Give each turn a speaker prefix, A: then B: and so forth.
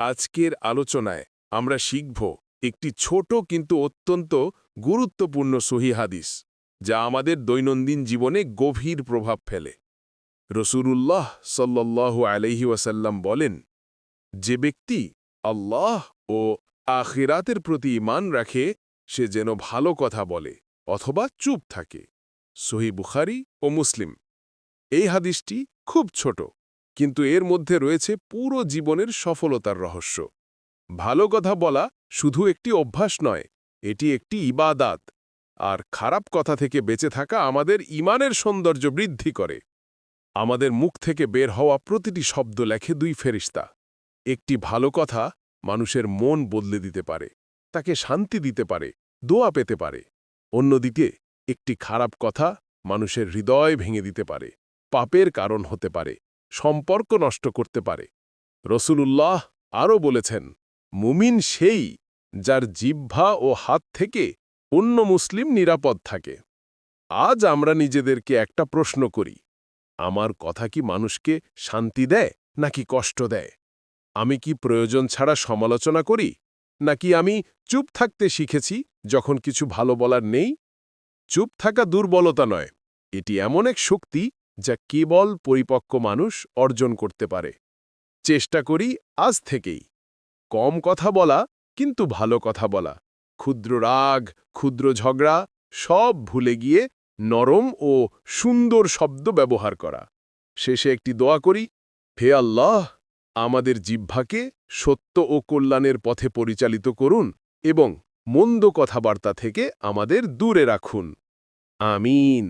A: আজকের আলোচনায় আমরা শিখব একটি ছোট কিন্তু অত্যন্ত গুরুত্বপূর্ণ সহি হাদিস, যা আমাদের দৈনন্দিন জীবনে গভীর প্রভাব ফেলে। রসুরুল্লাহ সাল্লাল্লাহু আলহি ওয়াসাল্লাম বলেন, যে ব্যক্তি আল্লাহ ও আখিরাতের প্রতি ইমান রাখে, সে যেন ভালো কথা বলে অথবা চুপ থাকে। সহি বুখারি ও মুসলিম। এই হাদিসটি খুব ছোট। কিন্তু এর মধ্যে রয়েছে পুরো জীবনের সফলতার রহস্য। ভালো কথা বলা শুধু একটি অভ্যাস নয়, এটি একটি ইবাদাত। আর খারাপ কথা থেকে বেঁচে থাকা আমাদের ইমানের সৌন্দর্য বৃদ্ধি করে। আমাদের মুখ থেকে বের হওয়া প্রতিটি শব্দ লেখে দুই ফেরিস্তা। একটি ভালো কথা মানুষের মন বদলে দিতে পারে, তাকে শান্তি দিতে পারে, দোয়া পেতে পারে। অন্যদিকে, একটি খারাপ কথা মানুষের হৃদয় ভেঙে দিতে পারে, পাপের কারণ হতে পারে। সম্পর্ক নষ্ট করতে পারে। রসুলুল্লাহ আরও বলেছেন, মুমিন সেই যার জিহ্বা ও হাত থেকে অন্য মুসলিম নিরাপদ থাকে। আজ আমরা নিজেদেরকে একটা প্রশ্ন করি, আমার কথা কি মানুষকে শান্তি দেয় নাকি কষ্ট দেয়? আমি কি প্রয়োজন ছাড়া সমালোচনা করি, নাকি আমি চুপ থাকতে শিখেছি যখন কিছু ভালো বলার নেই? চুপ থাকা দুর্বলতা নয়, এটি এমন এক শক্তি যা কেবল পরিপক্ক মানুষ অর্জন করতে পারে। চেষ্টা করি আজ থেকেই। কম কথা বলা, কিন্তু ভালো কথা বলা। ক্ষুদ্র রাগ, ক্ষুদ্র ঝগড়া, সব ভুলে গিয়ে নরম ও সুন্দর শব্দ ব্যবহার করা। শেষে একটি দোয়া করি, হে আল্লাহ, আমাদের জিহ্বাকে সত্য ও কল্যাণের পথে পরিচালিত করুন এবং মন্দ কথাবার্তা থেকে আমাদের দূরে রাখুন। আমিন।